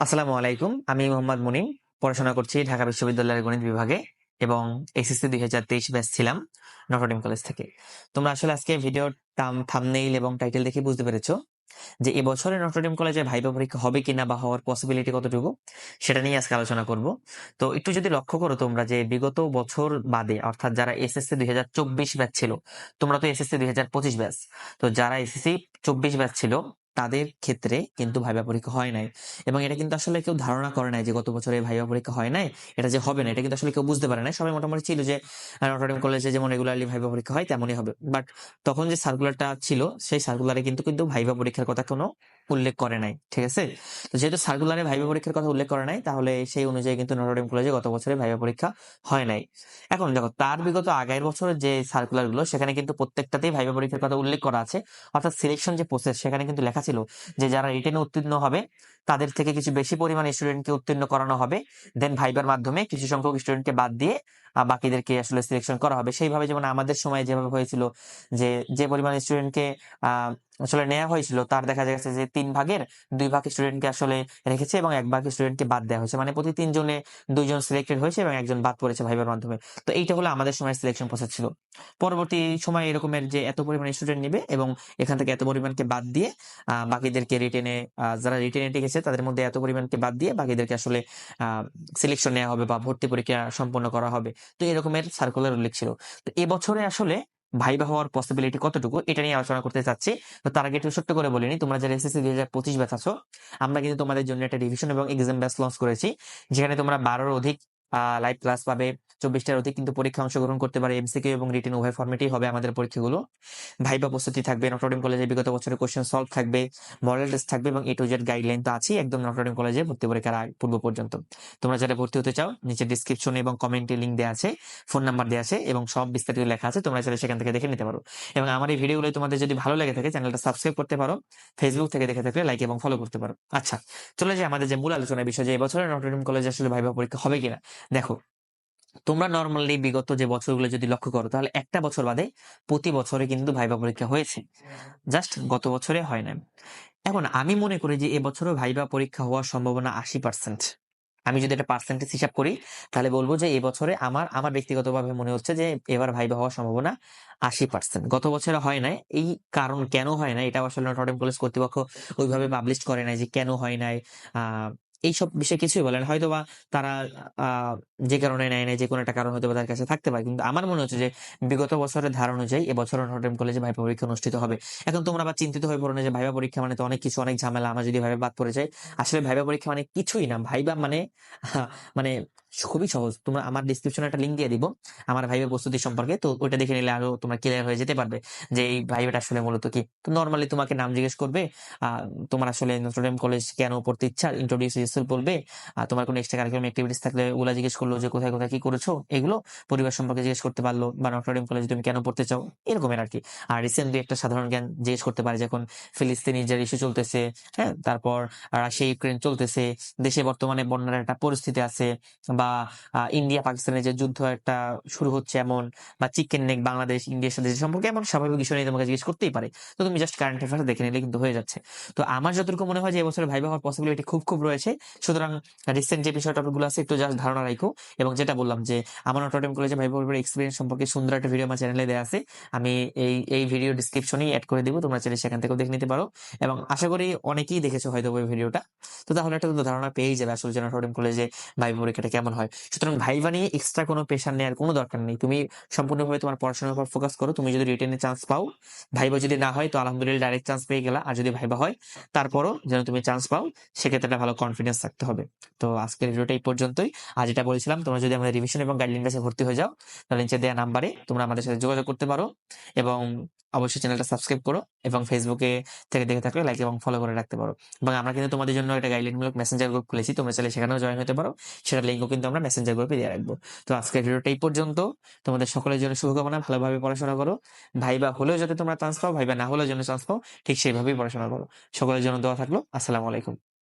আসসালামু আলাইকুম। আমি মোহাম্মদ মুনিম পড়াশোনা করছি ঢাকা বিশ্ববিদ্যালয়ের গণিত বিভাগে এবং এসএসসি দুই হাজার তেইশ ব্যাচ ছিলাম নটরডিম কলেজ থেকে। তোমরা আসলে আজকে ভিডিওর টাম থামনেইল এবং টাইটেল দেখে বুঝতে পেরেছ যে এবছরে নটরডেম কলেজে ভাইবা পরীক্ষা হবে কিনা বা হওয়ার পসিবিলিটি কতটুকু, সেটা নিয়ে আজকে আলোচনা করব। তো একটু যদি লক্ষ্য করো তোমরা যে বিগত বছর বাদে, অর্থাৎ যারা এসএসসি দুই হাজার চব্বিশ ব্যাচ ছিল, তোমরা তো এসএসসি দুই হাজার পঁচিশ ব্যাচ। তো যারা এসএসসি চব্বিশ ব্যাচ ছিল তাদের ক্ষেত্রে কিন্তু ভাইবা পরীক্ষা হয় নাই। এবং এটা কিন্তু আসলে কেউ ধারণা করে নাই যে গত বছরে ভাইবা পরীক্ষা হয় নাই এটা যে হবে না এটা কিন্তু আসলে কেউ বুঝতে পারে না সবাই মোটামুটি ছিল যে নটরডেম কলেজে যেমন রেগুলারলি ভাইবা পরীক্ষা হয় তেমনই হবে। বাট তখন যে সার্কুলারটা ছিল সেই সার্কুলারে কিন্তু কিন্তু ভাইবা পরীক্ষার কথা কোনো উল্লেখ করে নাই, ঠিক আছে? তো যেহেতু সার্কুলারে ভাইবা পরীক্ষার কথা উল্লেখ করে নাই, তাহলে সেই অনুযায়ী কিন্তু নটরডেম কলেজে গত বছরে ভাইবা পরীক্ষা হয় নাই। এখন দেখো, তার বিগত আগের বছরের যে সার্কুলারগুলো, সেখানে কিন্তু প্রত্যেকটাতেই ভাইবা পরীক্ষার কথা উল্লেখ করা আছে। অর্থাৎ সিলেকশন যে প্রসেস সেখানে কিন্তু লেখা ছিল যে যারা রিটেনে উত্তীর্ণ হবে, তাদের থেকে কিছু বেশি পরিমাণ স্টুডেন্টকে উত্তীর্ণ করানো হবে। দেন ভাইবার মাধ্যমে কিছু সংখ্যক স্টুডেন্টকে বাদ দিয়ে বাকিদেরকে আসলে সিলেকশন করা হবে। সেইভাবে যেমন আমাদের সময় যেভাবে হয়েছিল যে যে পরিমাণ স্টুডেন্টকে আসলে নেওয়া হয়েছিল। তার দেখা যাচ্ছে যে, তিন ভাগের দুই ভাগ স্টুডেন্টকে আসলে রেখেছে এবং এক ভাগ স্টুডেন্টকে বাদ দেওয়া হয়েছে। মানে প্রতি তিনজনে দুইজন সিলেক্টেড হয়েছে এবং একজন বাদ পড়েছে ভাইবার মাধ্যমে। তো এইটা হলো আমাদের সময় সিলেকশন প্রসেস ছিল। পরবর্তী সময় এরকমের যে, এত পরিমাণ স্টুডেন্ট নেবে এবং এখান থেকে এত পরিমাণকে বাদ দিয়ে বাকিদেরকে রিটেনে যারা রিটেনে টিকেছে তাদের মধ্যে এত পরিমাণকে বাদ দিয়ে বাকিদেরকে আসলে সিলেকশন নেওয়া হবে বা ভর্তি পরীক্ষা সম্পন্ন করা হবে। তো এরকমের সার্কুলার উল্লেখ ছিল। তো এবছরে আসলে ভাইবা হওয়ার পসিবিলিটি কতটুকু, এটা নিয়ে আলোচনা করতে চাচ্ছি। তো তার আগে একটু ছোট্ট করে বলিনি তোমরা যারা এসএসসি দুই হাজার পঁচিশ ব্যাচ আছো, আমরা কিন্তু তোমাদের জন্য একটা রিভিশন এবং এক্সাম ব্যাচ লঞ্চ করেছি, যেখানে তোমরা বারোর অধিক লাইভ ক্লাস পাবে। চব্বিশটার অধিক কিন্তু পরীক্ষা অংশগ্রহণ করতে পারে এমসিকিউ এবং রিটেন উভয় ফর্মেটেই হবে আমাদের পরীক্ষাগুলো। ভাইবা প্রস্তুতি থাকবে নটরডেম কলেজে বিগত বছরের কোশ্চেন সলভ থাকবে মডেল টেস্ট থাকবে এবং এ টু জেড গাইডলাইন তো আছেই একদম নটরডেম কলেজে ভর্তি পরীক্ষার পূর্ব পর্যন্ত। তোমরা যারা ভর্তি হতে চাও, নিচে ডিসক্রিপশনে এবং কমেন্টে লিঙ্ক দেওয়া আছে ফোন নাম্বার দেওয়া আছে এবং সব বিস্তারিত লেখা আছে, তোমরা চাইলে সেখান থেকে দেখে নিতে পারো। এবং আমার এই ভিডিওগুলো তোমাদের যদি ভালো লেগে থাকে চ্যানেলটা সাবস্ক্রাইব করতে পারো ফেসবুক থেকে দেখে থাকলে লাইক এবং ফলো করতে পারো। আচ্ছা চলে যাই আমাদের যে মূল আলোচনার বিষয় যে এবছরের নটরডেম কলেজে আসলে ভাইবা পরীক্ষা হবে কিনা। দেখো তোমরা নর্মালি বিগত যে বছরগুলো যদি লক্ষ্য করো, তাহলে একটা বছর বাদে প্রতি বছরে কিন্তু ভাইবা পরীক্ষা হয়েছে। জাস্ট গত বছরে হয় না এখন আমি মনে করি যে, এবছরও ভাইবা পরীক্ষা হওয়ার সম্ভাবনা আশি পার্সেন্ট আমি যদি এটা পার্সেন্টেজ হিসাব করি, তাহলে বলব যে, এবছরে আমার আমার ব্যক্তিগতভাবে মনে হচ্ছে যে, এবার ভাইবা হওয়ার সম্ভাবনা আশি পার্সেন্ট গত বছরে হয় নাই। এই কারণ কেন হয় না এটা আসলে নটরডেম কলেজ কর্তৃপক্ষ ওইভাবে পাবলিশ করে নাই যে, কেন হয় নাই এইসব বিষয়ে কিছুই বলেন হয়তো বা তারা যে কারণে নেয় নাই, যে কোনো একটা কারণ হয়তো বা তার কাছে থাকতে পারে। কিন্তু আমার মনে হচ্ছে যে বিগত বছরের ধারণ অনুযায়ী এবছর নটরডেম কলেজে ভাইবা পরীক্ষা অনুষ্ঠিত হবে। এখন তোমরা আবার চিন্তিত হয়ে পড়ো না যে ভাইবা পরীক্ষা মানে তো অনেক কিছু, অনেক ঝামেলা, আমার যদি ভাইবা বাদ পড়ে যায়, আসলে ভাইবা পরীক্ষা মানে কিছুই না। ভাইবা মানে মানে খুবই সহজ। তোমরা আমার ডিসক্রিপশনে একটা লিঙ্ক দিয়ে দিব, আমার ভাইবা প্রস্তুতি সম্পর্কে। তো ওইটা দেখে নিলে আরও তোমরা ক্লিয়ার হয়ে যেতে পারবে যে এই ভাইবাটা আসলে মূলত কি। তো নর্মালি তোমাকে নাম জিজ্ঞেস করবে তোমার আসলে নটরডেম কলেজ কেন পড়তে ইচ্ছা? ইন্ট্রোডিউস ইউরসেলফ বলবে তোমার কোনো এক্সট্রা কারিকুলাম অ্যাক্টিভিটিস থাকলে ওগুলা জিজ্ঞেস করল যে কোথায় কোথায় কি করেছ? এগুলো পরিবার সম্পর্কে জিজ্ঞেস করতে পারল, বা নটরডেম কলেজে তুমি কেন পড়তে চাও? এরকমের আর কি আর রিসেন্টলি একটা সাধারণ জ্ঞান জিজ্ঞেস করতে পারে যখন ফিলিস্তিনি যে ইস্যু চলতেছে হ্যাঁ তারপর রাশিয়া, ইউক্রেন চলতেছে, দেশে বর্তমানে বন্যার একটা পরিস্থিতি আছে, বা আহ, ইন্ডিয়া পাকিস্তানের যে যুদ্ধ একটা শুরু হচ্ছে এমন বা চিকেন নেক বাংলাদেশ ইন্ডিয়ার সাথে যে সম্পর্কে এমন স্বাভাবিক বিষয় নিয়ে তোমাকে জিজ্ঞেস করতেই পারে। তো তুমি জাস্ট কারেন্ট অ্যাফেয়ার্স দেখে নিলে কিন্তু হয়ে যাচ্ছে। তো আমার যতটুকু মনে হয় যে এবছর ভাইবা হওয়ার পসিবিলিটি খুব খুব রয়েছে। সুতরাং রিসেন্ট যে বিষয় টপিকগুলো আছে একটু জাস্ট ধারণা রাখো এবং যেটা বললাম যে আমার নটরডেম কলেজে ভাইবা পরিবার এক্সপিরিয়েন্স সম্পর্কে সুন্দর একটা ভিডিও আমার চ্যানেলে দেওয়া আছে। আমি এই এই ভিডিও ডিসক্রিপশনেই অ্যাড করে দিব তোমরা চাইলে সেখান থেকেও দেখে নিতে পারো। এবং আশা করি অনেকেই দেখেছ হয়তো ওই ভিডিওটা তো তাহলে একটা ধারণা পেয়েই যাবে আসলে যে নটরডেম কলেজে ভাইবা পরীক্ষাটা কেমন হয়। সুতরাং ভাইবা নিয়ে এক্সট্রা কোনো প্রেশার নেওয়ার কোনো দরকার নেই। তুমি সম্পূর্ণভাবে তোমার পড়াশোনার উপর ফোকাস করো। তুমি যদি রিটেনে চান্স পাও ভাইবা যদি না হয় তো আলহামদুলিল্লাহ ডাইরেক্ট চান্স পেয়ে গেলা। আর যদি ভাইবা হয়, তারপরও যেন তুমি চান্স পাও, সেক্ষেত্রে একটা ভালো কনফিডেন্স থাকতে হবে। তো আজকের ভিডিওটা এই পর্যন্তই। আর যেটা বলেছিলাম, তোমরা যদি আমাদের রিভিশন এবং গাইডলাইন কাছে ভর্তি হয়ে যাও, তাহলে নিচে দেওয়া নাম্বারে তোমরা আমাদের সাথে যোগাযোগ করতে পারো এবং অবশ্যই চ্যানেলটা সাবস্ক্রাইব করো এবং ফেসবুকে থেকে দেখে থাকলে লাইক এবং ফলো করে রাখতে পারো। এবং আমরা কিন্তু তোমাদের জন্য একটা গাইডলাইনমূলক মেসেঞ্জার গ্রুপ খুলেছি। তোমরা চাইলে সেখানেও জয়েন হতে পারো। সেটা লিঙ্কও কিন্তু আমরা মেসেঞ্জার গ্রুপে দিয়ে রাখব। তো আজকের ভিডিওটা এই পর্যন্ত। তোমাদের সকলের জন্য শুভকামনা, ভালোভাবে পড়াশোনা করো। ভাইবা হলেও যাতে তোমরা চান্স পাও, ভাইবা না হলেও যেন চান্স পাও, ঠিক সেইভাবেই পড়াশোনা করো। সকলের জন্য দোয়া থাকল। আসসালামু আলাইকুম।